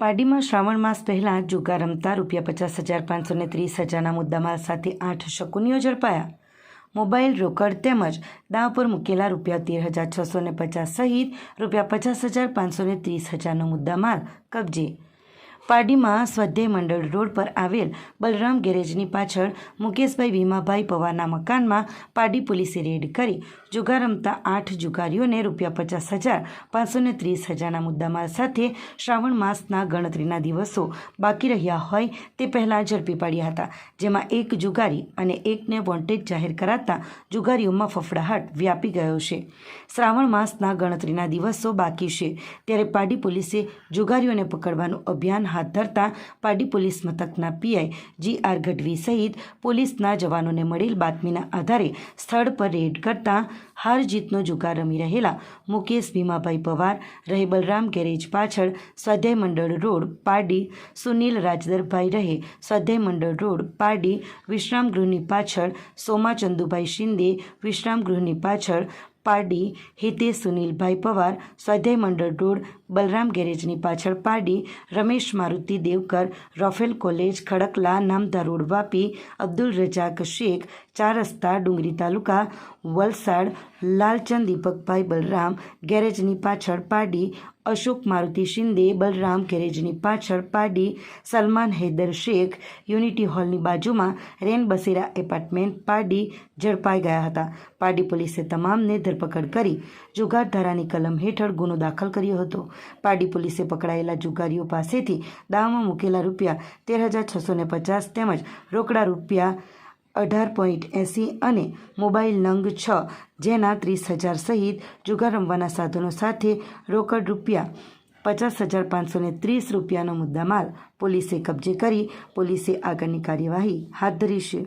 પાડીમાં શ્રાવણ માસ પહેલાં જુગાર રમતા રૂપિયા પચાસ હજાર પાંચસો ને ત્રીસ હજારના મુદ્દામાલ સાથે આઠ શકુનીઓ ઝડપાયા. મોબાઈલ રોકડ તેમજ દાવ પર મૂકેલા રૂપિયા તેર હજાર છસો ને પચાસ સહિત રૂપિયા પચાસ હજાર પાંચસો ને ત્રીસ હજારનો મુદ્દામાલ કબજે પાડીમાં સ્વાધ્યાય મંડળ રોડ પર આવેલ બલરામ ગેરેજની પાછળ મુકેશભાઈ ભીમાભાઈ પવારના મકાનમાં પાડી પોલીસે રેડ કરી જુગાર રમતા આઠ જુગારીઓને રૂપિયા પચાસ હજાર, પાંચસો ને ત્રીસ હજારના મુદ્દામાલ સાથે શ્રાવણ માસના ગણતરીના દિવસો બાકી રહ્યા હોય તે પહેલાં ઝડપી પાડ્યા હતા, જેમાં એક જુગારી અને એકને વોન્ટેજ જાહેર કરાતા જુગારીઓમાં ફફડાહટ વ્યાપી ગયો છે. શ્રાવણ માસના ગણતરીના દિવસો બાકી છે, ત્યારે પાડી પોલીસે જુગારીઓને પકડવાનું અભિયાન હાથ ધરતા પાડી પોલીસ મથકના પીઆઈ જી આર ગઢવી સહિત પોલીસના જવાનોને મળેલ બાતમીના આધારે સ્થળ પર રેડ કરતા હાર જીતનો જુગાર રમી રહેલા મુકેશ ભીમાભાઈ પવાર, રહેબલરામ ગેરેજ પાછળ સ્વાધ્યાય મંડળ રોડ પારડી સુનિલ રાજદરભાઈ રહે સ્વાધ્યાય મંડળ રોડ પારડી વિશ્રામ ગૃહની પાછળ સોમા ચંદુભાઈ શિંદે વિશ્રામ ગૃહની પાછળ પારડી હિતે સુનિલભાઈ પવાર, સ્વાધ્યાય મંડળ રોડ, બલરામ ગેરેજની પાછળ પારડી, રમેશ મારુતિ દેવકર, રોફેલ કોલેજ, ખડકલા નામદા રોડ વાપી, અબ્દુલ રજાક શેખ, ચાર રસ્તા, ડુંગરી તાલુકા, વલસાડ, લાલચંદ દીપકભાઈ બલરામ ગેરેજની પાછળ પાડી અશોક મારુતિ શિંદે બલરામ ગેરેજની પાછળ પાડી સલમાન હૈદર શેખ યુનિટી હોલની બાજુમાં રેન બસેરા એપાર્ટમેન્ટ પાડી ઝડપાઈ ગયા હતા. પાડી પોલીસે તમામને ધરપકડ કરી જુગાર ધારાની કલમ હેઠળ ગુનો દાખલ કર્યો હતો. પાડી પોલીસે પકડાયેલા જુગારીઓ પાસેથી દાવમાં મૂકેલા રૂપિયા તેર હજાર છસો ને પચાસ તેમજ રોકડા રૂપિયા અઢાર પોઈન્ટ એંસી અને મોબાઈલ નંગ છ, જેના ત્રીસ હજાર સહિત જુગાર રમવાના સાધનો સાથે રોકડ રૂપિયા પચાસ હજાર પાંચસો ને ત્રીસ રૂપિયાનો મુદ્દામાલ પોલીસે કબજે કરી પોલીસે આગળની કાર્યવાહી હાથ ધરી છે.